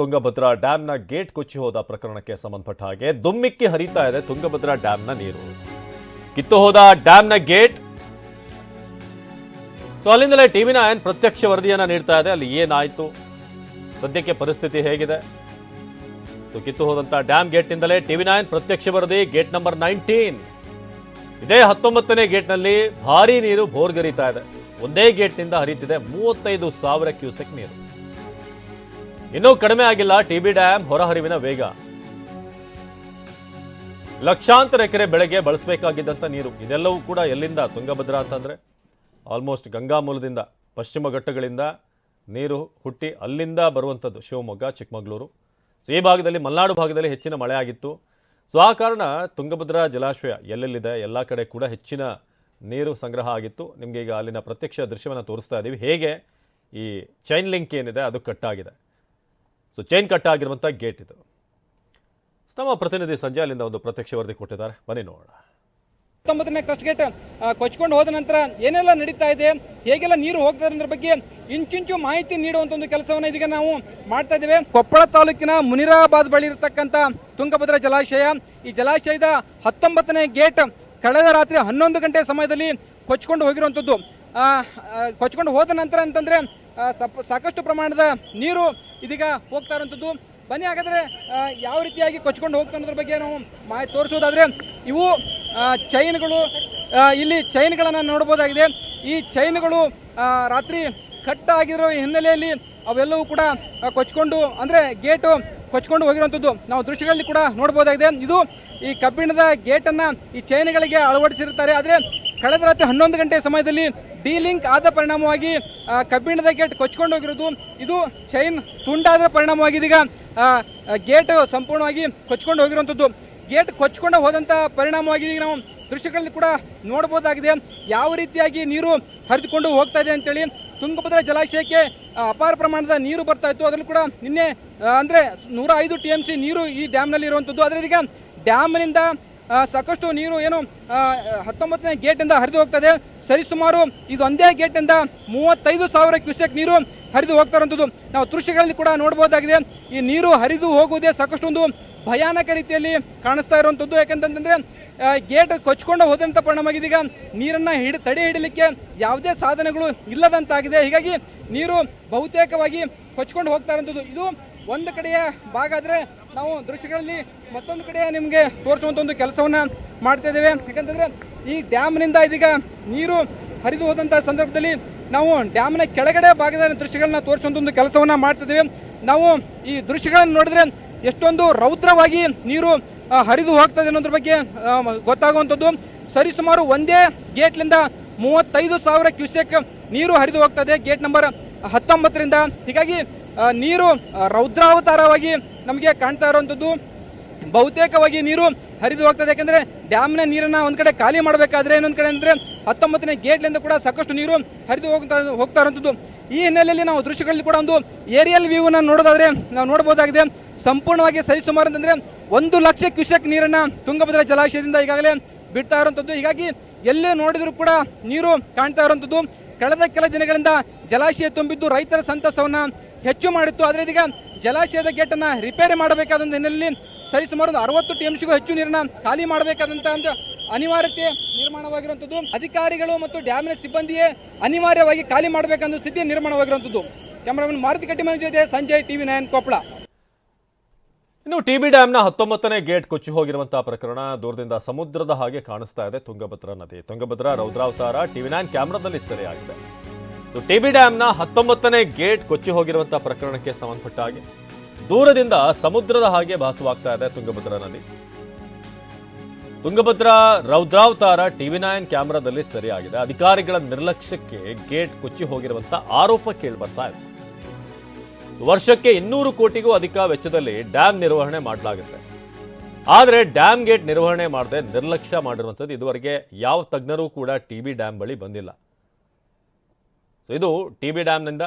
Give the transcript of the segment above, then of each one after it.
Tungabhadra ಡ್ಯಾಂನ gate ಕೊಚ್ಚಿ ಹೋದ ಪ್ರಕರಣಕ್ಕೆ ಸಂಬಂಧಪಟ್ಟ ಹಾಗೆ ದುಮ್ಮಿಕ್ಕಿ ಹರಿತಾ ಇದೆ ತುಂಗಭದ್ರಾ ಡ್ಯಾಂನ ನೀರು. ಕಿತ್ತು ಹೋದ ಡ್ಯಾಂನ ಗೇಟ್. ಸೊ ಅಲ್ಲಿಂದಲೇ ಟಿವಿ ನೈನ್ ಪ್ರತ್ಯಕ್ಷ ವರದಿಯನ್ನ ನೀಡ್ತಾ ಇದೆ. ಅಲ್ಲಿ ಏನಾಯ್ತು? ಸದ್ಯಕ್ಕೆ ಪರಿಸ್ಥಿತಿ ಹೇಗಿದೆ? ಸೊ ಕಿತ್ತು ಹೋದಂತ ಡ್ಯಾಮ್ ಗೇಟ್ನಿಂದಲೇ ಟಿವಿ ನೈನ್ ಪ್ರತ್ಯಕ್ಷ ವರದಿ, ಗೇಟ್ ನಂಬರ್ ನೈನ್ಟೀನ್. ಇದೇ ಹತ್ತೊಂಬತ್ತನೇ ಗೇಟ್ನಲ್ಲಿ ಭಾರಿ ನೀರು ಭೋರ್ಗರಿತಾ ಇದೆ. ಒಂದೇ ಗೇಟ್ನಿಂದ ಹರಿತಿದೆ ಮೂವತ್ತೈದು ಸಾವಿರ ಕ್ಯೂಸೆಕ್ ನೀರು. ಇನ್ನೂ ಕಡಿಮೆ ಆಗಿಲ್ಲ ಟಿಬಿ ಡ್ಯಾಮ್ ಹೊರಹರಿವಿನ ವೇಗ. ಲಕ್ಷಾಂತರ ಎಕರೆ ಬೆಳೆಗೆ ಬಳಸಬೇಕಾಗಿದ್ದಂಥ ನೀರು. ಇದೆಲ್ಲವೂ ಕೂಡ ಎಲ್ಲಿಂದ? ತುಂಗಭದ್ರಾ ಅಂತಂದರೆ ಆಲ್ಮೋಸ್ಟ್ ಗಂಗಾ ಮೂಲದಿಂದ, ಪಶ್ಚಿಮ ಘಟ್ಟಗಳಿಂದ ನೀರು ಹುಟ್ಟಿ ಅಲ್ಲಿಂದ ಬರುವಂಥದ್ದು ಶಿವಮೊಗ್ಗ, ಚಿಕ್ಕಮಗಳೂರು. ಈ ಭಾಗದಲ್ಲಿ, ಮಲೆನಾಡು ಭಾಗದಲ್ಲಿ ಹೆಚ್ಚಿನ ಮಳೆ ಆಗಿತ್ತು. ಸೊ, ಆ ಕಾರಣ ತುಂಗಭದ್ರಾ ಜಲಾಶಯ ಎಲ್ಲೆಲ್ಲಿದೆ? ಎಲ್ಲ ಕಡೆ ಕೂಡ ಹೆಚ್ಚಿನ ನೀರು ಸಂಗ್ರಹ ಆಗಿತ್ತು. ನಿಮಗೆ ಈಗ ಅಲ್ಲಿನ ಪ್ರತ್ಯಕ್ಷ ದೃಶ್ಯವನ್ನು ತೋರಿಸ್ತಾ ಇದ್ದೀವಿ ಹೇಗೆ? ಈ ಚೈನ್ ಲಿಂಕ್ ಏನಿದೆ? ಅದು ಕಟ್ಟಾಗಿದೆ ಸೊ ಚೈನ್ ಕಟ್ ಆಗಿರುವಂಥ ಗೇಟ್ ಇದು. ನಮ್ಮ ಪ್ರತಿನಿಧಿ ಸಂಜೆ ಅಲ್ಲಿಂದ ಒಂದು ಪ್ರತ್ಯಕ್ಷ ವರದಿ ಕೊಟ್ಟಿದ್ದಾರೆ. ಬನ್ನಿ ನೋಡೋಣ. ಹತ್ತೊಂಬತ್ತನೇ ಕ್ರಸ್ಟ್ ಗೇಟ್ ಕೊಚ್ಕೊಂಡು ಹೋದ ನಂತರ ಏನೆಲ್ಲ ನಡೀತಾ ಇದೆ, ಹೇಗೆಲ್ಲ ನೀರು ಹೋಗ್ತಾ ಅನ್ನೋದ್ರ ಬಗ್ಗೆ ಇಂಚಿಂಚು ಮಾಹಿತಿ ನೀಡುವಂತ ಒಂದು ಕೆಲಸವನ್ನು ಇದೀಗ ನಾವು ಮಾಡ್ತಾ ಇದ್ದೇವೆ. ಕೊಪ್ಪಳ ತಾಲೂಕಿನ ಮುನಿರಾಬಾದ್ ಬಳಿ ಇರತಕ್ಕಂತ ತುಂಗಭದ್ರಾ ಜಲಾಶಯ, ಈ ಜಲಾಶಯದ ಹತ್ತೊಂಬತ್ತನೇ ಗೇಟ್ ಕಳೆದ ರಾತ್ರಿ ಹನ್ನೊಂದು ಗಂಟೆ ಸಮಯದಲ್ಲಿ ಕೊಚ್ಕೊಂಡು ಹೋಗಿರುವಂಥದ್ದು ಕೊಚ್ಕೊಂಡು ಹೋದ ನಂತರ ಅಂತಂದ್ರೆ ಸಾಕಷ್ಟು ಪ್ರಮಾಣದ ನೀರು ಇದೀಗ ಹೋಗ್ತಾ ಇರುವಂಥದ್ದು ಬನ್ನಿ, ಹಾಗಾದರೆ ಯಾವ ರೀತಿಯಾಗಿ ಕೊಚ್ಕೊಂಡು ಹೋಗ್ತಾ ಅನ್ನೋದ್ರ ಬಗ್ಗೆ ನಾವು ಮಾಹಿತಿ ತೋರಿಸೋದಾದರೆ ಇವು ಚೈನ್ಗಳು ಇಲ್ಲಿ ಚೈನ್ಗಳನ್ನು ನೋಡ್ಬೋದಾಗಿದೆ. ಈ ಚೈನ್ಗಳು ರಾತ್ರಿ ಕಟ್ ಆಗಿರೋ ಹಿನ್ನೆಲೆಯಲ್ಲಿ ಅವೆಲ್ಲವೂ ಕೂಡ ಕೊಚ್ಕೊಂಡು, ಅಂದರೆ ಗೇಟು ಕೊಚ್ಕೊಂಡು ಹೋಗಿರುವಂಥದ್ದು ನಾವು ದೃಶ್ಯಗಳಲ್ಲಿ ಕೂಡ ನೋಡ್ಬೋದಾಗಿದೆ. ಇದು ಈ ಕಬ್ಬಿಣದ ಗೇಟನ್ನು ಈ ಚೈನ್ಗಳಿಗೆ ಅಳವಡಿಸಿರುತ್ತಾರೆ. ಆದರೆ, ಕಳೆದ ರಾತ್ರಿ ಹನ್ನೊಂದು ಗಂಟೆ ಸಮಯದಲ್ಲಿ ಲಿಂಕ್ ಆದ ಪರಿಣಾಮವಾಗಿ ಕಬ್ಬಿಣದ ಗೇಟ್ ಕೊಚ್ಕೊಂಡು ಹೋಗಿರೋದು. ಇದು ಚೈನ್ ತುಂಡಾದ ಪರಿಣಾಮವಾಗಿ ಆ, ಗೇಟ್ ಸಂಪೂರ್ಣವಾಗಿ ಕೊಚ್ಕೊಂಡು ಹೋಗಿರುವಂಥದ್ದು. ಗೇಟ್ ಕೊಚ್ಕೊಂಡು ಹೋದಂಥ ಪರಿಣಾಮವಾಗಿ ಈಗ ನಾವು ದೃಶ್ಯಗಳಲ್ಲಿ ಕೂಡ ನೋಡ್ಬೋದಾಗಿದೆ ಯಾವ ರೀತಿಯಾಗಿ ನೀರು ಹರಿದುಕೊಂಡು ಹೋಗ್ತಾ ಇದೆ ಅಂತೇಳಿ ತುಂಗಭದ್ರಾ ಜಲಾಶಯಕ್ಕೆ ಅಪಾರ ಪ್ರಮಾಣದ ನೀರು ಬರ್ತಾ ಇತ್ತು. ಅದರಲ್ಲಿ ಕೂಡ ನಿನ್ನೆ ಅಂದರೆ ನೂರ ಐದು ಟಿ ಎಂ ಸಿ ನೀರು ಈ ಡ್ಯಾಮ್ನಲ್ಲಿ ಇರುವಂಥದ್ದು. ಆದರೆ ಈಗ ಡ್ಯಾಮ್ನಿಂದ ಸಾಕಷ್ಟು ನೀರು ಏನು ಹತ್ತೊಂಬತ್ತನೇ ಗೇಟಿಂದ ಹರಿದು ಹೋಗ್ತದೆ ಸರಿಸುಮಾರು ಇದು ಒಂದೇ ಗೇಟ್ನಿಂದ ಮೂವತ್ತೈದು ಸಾವಿರ ಕ್ಯೂಸೆಕ್ ನೀರು ಹರಿದು ಹೋಗ್ತಾ ಇರುವಂಥದ್ದು ನಾವು ದೃಶ್ಯಗಳಲ್ಲಿ ಕೂಡ ನೋಡ್ಬೋದಾಗಿದೆ. ಈ ನೀರು ಹರಿದು ಹೋಗುವುದೇ ಸಾಕಷ್ಟು ಒಂದು ಭಯಾನಕ ರೀತಿಯಲ್ಲಿ ಕಾಣಿಸ್ತಾ ಇರುವಂಥದ್ದು ಯಾಕಂತಂದರೆ ಗೇಟ್ ಕೊಚ್ಕೊಂಡು ಹೋದಂಥ ಪರಿಣಾಮ ಇದೀಗ ನೀರನ್ನು ಹಿಡಿ, ತಡೆ ಹಿಡಲಿಕ್ಕೆ ಯಾವುದೇ ಸಾಧನಗಳು ಇಲ್ಲದಂತಾಗಿದೆ. ಹೀಗಾಗಿ ನೀರು ಬಹುತೇಕವಾಗಿ ಕೊಚ್ಕೊಂಡು ಹೋಗ್ತಾ ಇರುವಂಥದ್ದು ಇದು ಒಂದು ಕಡೆಯ ಭಾಗ ಆದರೆ ನಾವು ದೃಶ್ಯಗಳಲ್ಲಿ ಮತ್ತೊಂದು ಕಡೆ ನಿಮಗೆ ತೋರಿಸುವಂಥ ಒಂದು ಕೆಲಸವನ್ನು ಮಾಡ್ತಾ ಇದ್ದೇವೆ. ಯಾಕಂತಂದ್ರೆ ಈ ಡ್ಯಾಮ್ನಿಂದ ಇದೀಗ ನೀರು ಹರಿದು ಹೋದಂಥ ಸಂದರ್ಭದಲ್ಲಿ ನಾವು ಡ್ಯಾಮ್ನ ಕೆಳಗಡೆ ಭಾಗದ ದೃಶ್ಯಗಳನ್ನ ತೋರಿಸುವಂಥ ಒಂದು ಕೆಲಸವನ್ನ ಮಾಡ್ತಿದ್ದೀವಿ. ನಾವು ಈ ದೃಶ್ಯಗಳನ್ನು ನೋಡಿದ್ರೆ ಎಷ್ಟೊಂದು ರೌದ್ರವಾಗಿ ನೀರು ಹರಿದು ಹೋಗ್ತದೆ ಅನ್ನೋದ್ರ ಬಗ್ಗೆ ಗೊತ್ತಾಗುವಂಥದ್ದು. ಸರಿಸುಮಾರು ಒಂದೇ ಗೇಟ್ಲಿಂದ ಮೂವತ್ತೈದು ಸಾವಿರ ಕ್ಯೂಸೆಕ್ ನೀರು ಹರಿದು ಹೋಗ್ತದೆ. ಗೇಟ್ ನಂಬರ್ ಹತ್ತೊಂಬತ್ತರಿಂದ. ಹೀಗಾಗಿ ನೀರು ರೌದ್ರಾವತಾರವಾಗಿ ನಮಗೆ ಕಾಣ್ತಾ ಇರುವಂಥದ್ದು. ಬಹುತೇಕವಾಗಿ ನೀರು ಹರಿದು ಹೋಗ್ತದೆ. ಯಾಕಂದ್ರೆ ಡ್ಯಾಮ್ನ ನೀರನ್ನ ಒಂದು ಕಡೆ ಖಾಲಿ ಮಾಡಬೇಕಾದ್ರೆ ಇನ್ನೊಂದು ಕಡೆ ಅಂದರೆ ಹತ್ತೊಂಬತ್ತನೇ ಗೇಟ್ಲಿಂದ ಕೂಡ ಸಾಕಷ್ಟು ನೀರು ಹರಿದು ಹೋಗ್ತಾ ಹೋಗ್ತಾ ಇರುವಂಥದ್ದು ಈ ಹಿನ್ನೆಲೆಯಲ್ಲಿ ನಾವು ದೃಶ್ಯಗಳಲ್ಲಿ ಕೂಡ ಒಂದು ಏರಿಯಲ್ ವ್ಯೂವನ್ನು ನೋಡೋದಾದ್ರೆ ನಾವು ನೋಡಬಹುದಾಗಿದೆ ಸಂಪೂರ್ಣವಾಗಿ ಸರಿಸುಮಾರು ಅಂತಂದರೆ ಒಂದು ಲಕ್ಷ ಕ್ಯೂಸೆಕ್ ನೀರನ್ನ ತುಂಗಭದ್ರಾ ಜಲಾಶಯದಿಂದ ಈಗಾಗಲೇ ಬಿಡ್ತಾ ಇರುವಂಥದ್ದು ಹೀಗಾಗಿ ಎಲ್ಲೇ ನೋಡಿದರೂ ಕೂಡ ನೀರು ಕಾಣ್ತಾ ಇರುವಂಥದ್ದು ಕಳೆದ ಕೆಲ ದಿನಗಳಿಂದ ಜಲಾಶಯ ತುಂಬಿದ್ದು ರೈತರ ಸಂತಸವನ್ನ ಹೆಚ್ಚು ಮಾಡಿತ್ತು. ಆದರೆ ಇದೀಗ ಜಲಾಶಯದ ಗೇಟನ್ನು ರಿಪೇರಿ ಮಾಡಬೇಕಾದಂಥ ಹಿನ್ನೆಲೆಯಲ್ಲಿ ಸರಿಸುಮಾರು ಒಂದು ಅರವತ್ತು ಟಿ ಎಂಸಿಗೂ ಹೆಚ್ಚು ನೀರನ್ನ ಖಾಲಿ ಮಾಡಬೇಕಾದಂಥ ಒಂದು ಅನಿವಾರ್ಯತೆ ನಿರ್ಮಾಣವಾಗಿರುವಂಥದ್ದು ಅಧಿಕಾರಿಗಳು ಮತ್ತು ಡ್ಯಾಮಿನ ಸಿಬ್ಬಂದಿಯೇ ಅನಿವಾರ್ಯವಾಗಿ ಖಾಲಿ ಮಾಡಬೇಕನ್ನೋ ಸ್ಥಿತಿ ನಿರ್ಮಾಣವಾಗಿರುವಂಥದ್ದು ಕ್ಯಾಮರಾಮನ್ ಮಾರುತಿ ಕಟ್ಟಿಮನೆ ಜೊತೆ ಸಂಜಯ್ ಟಿವಿ ನಯನ್ ಕೊಪ್ಪಳ ಇನ್ನು ಟಿ ಬಿ ಡ್ಯಾಮ್ನ ಹತ್ತೊಂಬತ್ತನೇ ಗೇಟ್ ಕೊಚ್ಚಿ ಹೋಗಿರುವಂತಹ ಪ್ರಕರಣ ದೂರದಿಂದ ಸಮುದ್ರದ ಹಾಗೆ ಕಾಣಿಸ್ತಾ ಇದೆ ತುಂಗಭದ್ರಾ ನದಿ. ತುಂಗಭದ್ರಾ ರೌದ್ರಾವತಾರ ಟಿವಿ ನೈನ್ ಕ್ಯಾಮ್ರಾದಲ್ಲಿ ಸೆರೆಯಾಗಿದೆ. ಸೊ ಟಿ ಬಿ ಡ್ಯಾಮ್ನ ಹತ್ತೊಂಬತ್ತನೇ ಗೇಟ್ ಕೊಚ್ಚಿ ಹೋಗಿರುವಂತಹ ಪ್ರಕರಣಕ್ಕೆ ಸಂಬಂಧಪಟ್ಟ ಹಾಗೆ ದೂರದಿಂದ ಸಮುದ್ರದ ಹಾಗೆ ಭಾಸವಾಗ್ತಾ ಇದೆ ತುಂಗಭದ್ರಾ ನದಿ. ತುಂಗಭದ್ರಾ ರೌದ್ರಾವತಾರ ಟಿವಿ ನೈನ್ ಕ್ಯಾಮ್ರಾದಲ್ಲಿ ಸರಿಯಾಗಿದೆ. ಅಧಿಕಾರಿಗಳ ನಿರ್ಲಕ್ಷ್ಯಕ್ಕೆ ಗೇಟ್ ಕೊಚ್ಚಿ ಹೋಗಿರುವಂತ ಆರೋಪ ಕೇಳಿಬರ್ತಾ ಇದೆ. ವರ್ಷಕ್ಕೆ ಇನ್ನೂರು ಕೋಟಿಗೂ ಅಧಿಕ ವೆಚ್ಚದಲ್ಲಿ ಡ್ಯಾಮ್ ನಿರ್ವಹಣೆ ಮಾಡಲಾಗುತ್ತೆ. ಆದರೆ ಡ್ಯಾಮ್ ಗೇಟ್ ನಿರ್ವಹಣೆ ಮಾಡದೆ ನಿರ್ಲಕ್ಷ್ಯ ಮಾಡಿರುವಂಥದ್ದು ಇದುವರೆಗೆ ಯಾವ ತಜ್ಞರೂ ಕೂಡ ಟಿ ಡ್ಯಾಮ್ ಬಳಿ ಬಂದಿಲ್ಲ. ಇದು ಟಿ ಬಿ ಡ್ಯಾಮ್ನಿಂದ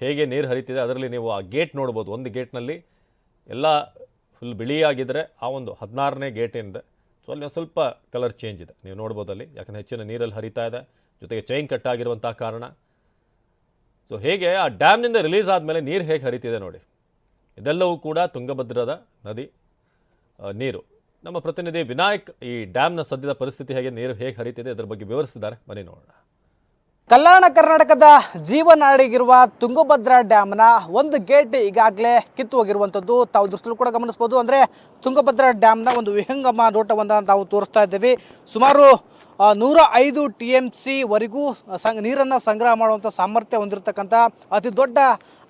ಹೇಗೆ ನೀರು ಹರಿತಿದೆ, ಅದರಲ್ಲಿ ನೀವು ಆ ಗೇಟ್ ನೋಡ್ಬೋದು. ಒಂದು ಗೇಟ್ನಲ್ಲಿ ಎಲ್ಲ ಫುಲ್ ಬಿಳಿಯಾಗಿದ್ದರೆ ಆ ಒಂದು ಹದಿನಾರನೇ ಗೇಟಿಂದ ಸೊ, ಅಲ್ಲಿ ಸ್ವಲ್ಪ ಕಲರ್ ಚೇಂಜ್ ಇದೆ. ನೀವು ನೋಡ್ಬೋದು ಅಲ್ಲಿ, ಯಾಕಂದರೆ ಹೆಚ್ಚಿನ ನೀರಲ್ಲಿ ಹರಿತಾ ಇದೆ. ಜೊತೆಗೆ ಚೈನ್ ಕಟ್ ಆಗಿರುವಂಥ ಕಾರಣ. ಸೊ ಹೇಗೆ ಆ ಡ್ಯಾಮ್ನಿಂದ ರಿಲೀಸ್ ಆದಮೇಲೆ ನೀರು ಹೇಗೆ ಹರಿತಿದೆ ನೋಡಿ. ಇದೆಲ್ಲವೂ ಕೂಡ ತುಂಗಭದ್ರದ ನದಿ ನೀರು. ನಮ್ಮ ಪ್ರತಿನಿಧಿ ವಿನಾಯಕ್ ಈ ಡ್ಯಾಮ್ನ ಸದ್ಯದ ಪರಿಸ್ಥಿತಿ ಹೇಗೆ ನೀರು ಹೇಗೆ ಹರಿತಿದೆ, ಇದರ ಬಗ್ಗೆ ವಿವರಿಸಿದ್ದಾರೆ. ಬನ್ನಿ ನೋಡೋಣ. ಕಲ್ಯಾಣ ಕರ್ನಾಟಕದ ಜೀವನಾಡಿಗಿರುವ ತುಂಗಭದ್ರಾ ಡ್ಯಾಮ್ನ ಒಂದು ಗೇಟ್ ಈಗಾಗಲೇ ಕಿತ್ತು ಹೋಗಿರುವಂಥದ್ದು. ತಾವು ದೃಷ್ಟಿ ಕೂಡ ಗಮನಿಸ್ಬೋದು. ಅಂದರೆ ತುಂಗಭದ್ರಾ ಡ್ಯಾಮ್ನ ಒಂದು ವಿಹಂಗಮ ನೋಟವನ್ನು ನಾವು ತೋರಿಸ್ತಾ ಇದ್ದೀವಿ. ಸುಮಾರು ನೂರ ಐದು ಟಿ ಎಂ ಸಿವರೆಗೂ ಸಂಗ್ ನೀರನ್ನು ಸಂಗ್ರಹ ಮಾಡುವಂಥ ಸಾಮರ್ಥ್ಯ ಹೊಂದಿರತಕ್ಕಂಥ ಅತಿ ದೊಡ್ಡ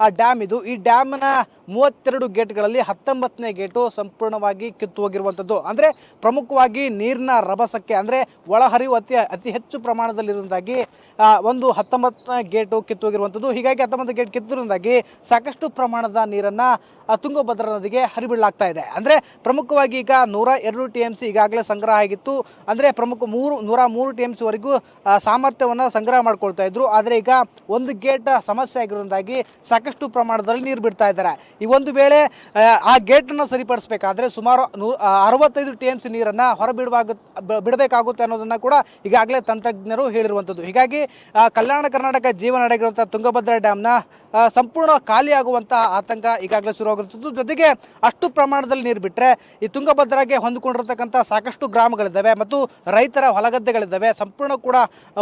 ಆ ಡ್ಯಾಮ್ ಇದು. ಈ ಡ್ಯಾಮ್ನ ಮೂವತ್ತೆರಡು ಗೇಟ್ಗಳಲ್ಲಿ ಹತ್ತೊಂಬತ್ತನೇ ಗೇಟು ಸಂಪೂರ್ಣವಾಗಿ ಕಿತ್ತು ಹೋಗಿರುವಂಥದ್ದು ಅಂದರೆ ಪ್ರಮುಖವಾಗಿ ನೀರಿನ ರಭಸಕ್ಕೆ ಅಂದರೆ ಒಳಹರಿವು ಅತಿ ಅತಿ ಹೆಚ್ಚು ಪ್ರಮಾಣದಲ್ಲಿರುವುದಾಗಿ ಒಂದು ಹತ್ತೊಂಬತ್ತನೇ ಗೇಟು ಕಿತ್ತು ಹೋಗಿರುವಂಥದ್ದು ಹೀಗಾಗಿ ಹತ್ತೊಂಬತ್ತು ಗೇಟ್ ಕಿತ್ತಿರುವುದಾಗಿ ಸಾಕಷ್ಟು ಪ್ರಮಾಣದ ನೀರನ್ನು ತುಂಗಭದ್ರಾ ನದಿಗೆ ಹರಿಬಿಡಲಾಗ್ತಾ ಇದೆ. ಅಂದರೆ ಪ್ರಮುಖವಾಗಿ ಈಗ ನೂರ ಎರಡು ಟಿ ಎಂ ಸಿ ಈಗಾಗಲೇ ಸಂಗ್ರಹ ಆಗಿತ್ತು. ಅಂದರೆ ಪ್ರಮುಖ ಮೂರು, ನೂರ ಮೂರು ಟಿ ಎಂ ಸಿವರೆಗೂ ಸಾಮರ್ಥ್ಯವನ್ನು ಸಂಗ್ರಹ ಮಾಡ್ಕೊಳ್ತಾ ಇದ್ರು. ಆದರೆ ಈಗ ಒಂದು ಗೇಟ್ ಸಮಸ್ಯೆ ಆಗಿರೋದಾಗಿ ಸಾಕಷ್ಟು ಪ್ರಮಾಣದಲ್ಲಿ ನೀರು ಬಿಡ್ತಾ ಇದ್ದಾರೆ. ಈ ಒಂದು ವೇಳೆ ಆ, ಗೇಟನ್ನು ಸರಿಪಡಿಸಬೇಕಾದ್ರೆ ಸುಮಾರು ನೂ ಅರವತ್ತೈದು ಟಿ ಎಂ ಸಿ ನೀರನ್ನು ಹೊರಬಿಡುವಾಗ ಬಿಡಬೇಕಾಗುತ್ತೆ ಅನ್ನೋದನ್ನು ಕೂಡ ಈಗಾಗಲೇ ತಂತ್ರಜ್ಞರು ಹೇಳಿರುವಂಥದ್ದು. ಹೀಗಾಗಿ ಕಲ್ಯಾಣ ಕರ್ನಾಟಕ ಜೀವನಡೆಗಿರುವಂಥ ತುಂಗಭದ್ರಾ ಡ್ಯಾಮ್ನ ಸಂಪೂರ್ಣ ಖಾಲಿಯಾಗುವಂಥ ಆತಂಕ ಈಗಾಗಲೇ ಶುರುವಾಗಿರುತ್ತದೆ ಜೊತೆಗೆ ಅಷ್ಟು ಪ್ರಮಾಣದಲ್ಲಿ ನೀರು ಬಿಟ್ಟರೆ ಈ ತುಂಗಭದ್ರಾಗೆ ಹೊಂದಿಕೊಂಡಿರ್ತಕ್ಕಂಥ ಸಾಕಷ್ಟು ಗ್ರಾಮಗಳಿದ್ದಾವೆ ಮತ್ತು ರೈತರ ಹೊಲಗದ್ದೆಗಳಿದ್ದಾವೆ. ಸಂಪೂರ್ಣ ಕೂಡ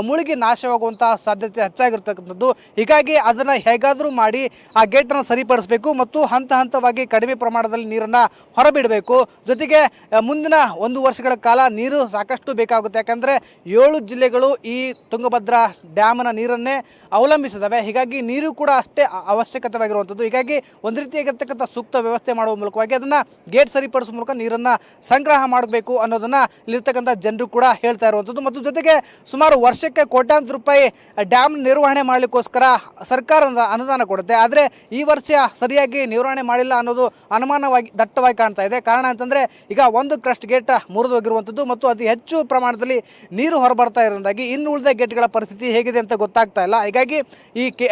ಮುಳುಗಿ ನಾಶವಾಗುವಂಥ ಸಾಧ್ಯತೆ ಹೆಚ್ಚಾಗಿರ್ತಕ್ಕಂಥದ್ದು. ಹೀಗಾಗಿ ಅದನ್ನು ಹೇಗಾದರೂ ಮಾಡಿ ಆ ಗೇಟನ್ನು ಸರಿಪಡಿಸಬೇಕು ಮತ್ತು ಹಂತ ಹಂತವಾಗಿ ಕಡಿಮೆ ಪ್ರಮಾಣದಲ್ಲಿ ನೀರನ್ನು ಹೊರಬಿಡಬೇಕು. ಜೊತೆಗೆ ಮುಂದಿನ ಒಂದು ವರ್ಷಗಳ ಕಾಲ ನೀರು ಸಾಕಷ್ಟು ಬೇಕಾಗುತ್ತೆ. ಯಾಕಂದರೆ ಏಳು ಜಿಲ್ಲೆಗಳು ಈ ತುಂಗಭದ್ರಾ ಡ್ಯಾಮ್ನ ನೀರನ್ನೇ ಅವಲಂಬಿಸಿದವೆ. ಹೀಗಾಗಿ ನೀರು ಕೂಡ ಅಷ್ಟೇ ಅವಶ್ಯಕತೆವಾಗಿರುವಂಥದ್ದು. ಹೀಗಾಗಿ ಒಂದು ರೀತಿಯಾಗಿರ್ತಕ್ಕಂಥ ಸೂಕ್ತ ವ್ಯವಸ್ಥೆ ಮಾಡುವ ಮೂಲಕವಾಗಿ ಅದನ್ನು ಗೇಟ್ ಸರಿಪಡಿಸುವ ಮೂಲಕ ನೀರನ್ನು ಸಂಗ್ರಹ ಮಾಡಬೇಕು ಅನ್ನೋದನ್ನು ಇಲ್ಲಿರ್ತಕ್ಕಂಥ ಜನರು ಕೂಡ ಹೇಳ್ತಾ ಇರುವಂಥದ್ದು. ಮತ್ತು ಜೊತೆಗೆ ಸುಮಾರು ವರ್ಷಕ್ಕೆ ಕೋಟ್ಯಾಂತರ ರೂಪಾಯಿ ಡ್ಯಾಮ್ ನಿರ್ವಹಣೆ ಮಾಡಲಿಕ್ಕೋಸ್ಕರ ಸರ್ಕಾರ ಅನುದಾನ ಕೊಡುತ್ತೆ. ಆದರೆ ಈ ವರ್ಷ ಸರಿಯಾಗಿ ನಿರ್ವಹಣೆ ಮಾಡಿಲ್ಲ ಅನ್ನೋದು ಅನುಮಾನವಾಗಿ ದಟ್ಟವಾಗಿ ಕಾಣ್ತಾ ಇದೆ. ಕಾರಣ ಅಂತಂದರೆ ಈಗ ಒಂದು ಕ್ರಸ್ಟ್ ಗೇಟ್ ಮುರಿದು ಹೋಗಿರುವಂಥದ್ದು ಮತ್ತು ಅತಿ ಹೆಚ್ಚು ಪ್ರಮಾಣದಲ್ಲಿ ನೀರು ಹೊರಬರ್ತಾ ಇರೋದಾಗಿ ಇನ್ನು ಉಳಿದ ಗೇಟ್ಗಳ ಪರಿಸ್ಥಿತಿ ಹೇಗಿದೆ ಅಂತ ಗೊತ್ತಾಗ್ತಾ ಇಲ್ಲ. ಹೀಗಾಗಿ ಈ ಕೆ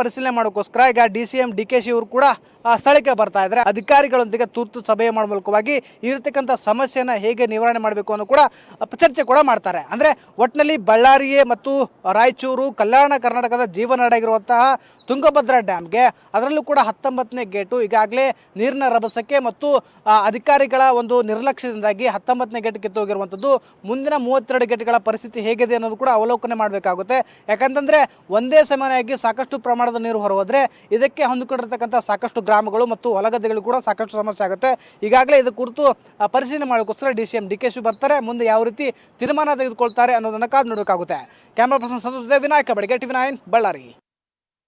ಪರಿಶೀಲನೆ ಮಾಡೋಕ್ಕೋಸ್ಕರ ಈಗ D C M D K Shi ಅವರು ಕೂಡ ಸ್ಥಳಕ್ಕೆ ಬರ್ತಾ ಇದ್ದಾರೆ. ಅಧಿಕಾರಿಗಳೊಂದಿಗೆ ತುರ್ತು ಸಭೆ ಮಾಡುವ ಮೂಲಕವಾಗಿ ಇರತಕ್ಕಂಥ ಸಮಸ್ಯೆನ ಹೇಗೆ ನಿವಾರಣೆ ಮಾಡಬೇಕು ಅನ್ನೋ ಕೂಡ ಚರ್ಚೆ ಕೂಡ ಮಾಡ್ತಾರೆ. ಅಂದರೆ ಒಟ್ಟಿನಲ್ಲಿ ಬಳ್ಳಾರಿಯೇ ಮತ್ತು ರಾಯಚೂರು, ಕಲ್ಯಾಣ ಕರ್ನಾಟಕದ ಜೀವನಾಡಿಯಾಗಿರುವಂತಹ ತುಂಗಭದ್ರಾ ಡ್ಯಾಮ್ಗೆ. ಅದರಲ್ಲೂ ಕೂಡ ಹತ್ತೊಂಬತ್ತನೇ ಗೇಟು. ಈಗಾಗಲೇ ನೀರಿನ ರಭಸಕ್ಕೆ ಮತ್ತು ಅಧಿಕಾರಿಗಳ ಒಂದು ನಿರ್ಲಕ್ಷ್ಯದಿಂದಾಗಿ ಹತ್ತೊಂಬತ್ತನೇ ಗೇಟ್ ಕಿತ್ತೋಗಿರುವಂಥದ್ದು ಮುಂದಿನ ಮೂವತ್ತೆರಡು ಗೇಟ್ಗಳ ಪರಿಸ್ಥಿತಿ ಹೇಗಿದೆ ಅನ್ನೋದು ಕೂಡ ಅವಲೋಕನೆ ಮಾಡಬೇಕಾಗುತ್ತೆ. ಯಾಕಂತಂದರೆ ಒಂದೇ ಸಮನಾಗಿ ಸಾಕಷ್ಟು ಪ್ರಮಾಣದ ನೀರು ಹೊರಹೋದ್ರೆ ಇದಕ್ಕೆ ಹೊಂದಿಕೊಂಡಿರ್ತಕ್ಕಂಥ ಸಾಕಷ್ಟು ಗ್ರಾಮಗಳು ಮತ್ತು ಹೊಲಗದ್ದೆಗಳು ಕೂಡ ಸಾಕಷ್ಟು ಸಮಸ್ಯೆ ಆಗುತ್ತೆ. ಈಗಾಗಲೇ ಇದು ಕುರಿತು ಪರಿಶೀಲನೆ ಮಾಡೋಕ್ಕೋಸ್ಕರ D C M, D K she ಬರ್ತಾರೆ ಮುಂದೆ ಯಾವ ರೀತಿ ತೀರ್ಮಾನ ತೆಗೆದುಕೊಳ್ತಾರೆ ಅನ್ನೋದನ್ನು ಕಾದು ನೋಡಬೇಕಾಗುತ್ತೆ. Camera person Santosh Vinayaka Badige T ವಿನಾಯನ್ Ballari.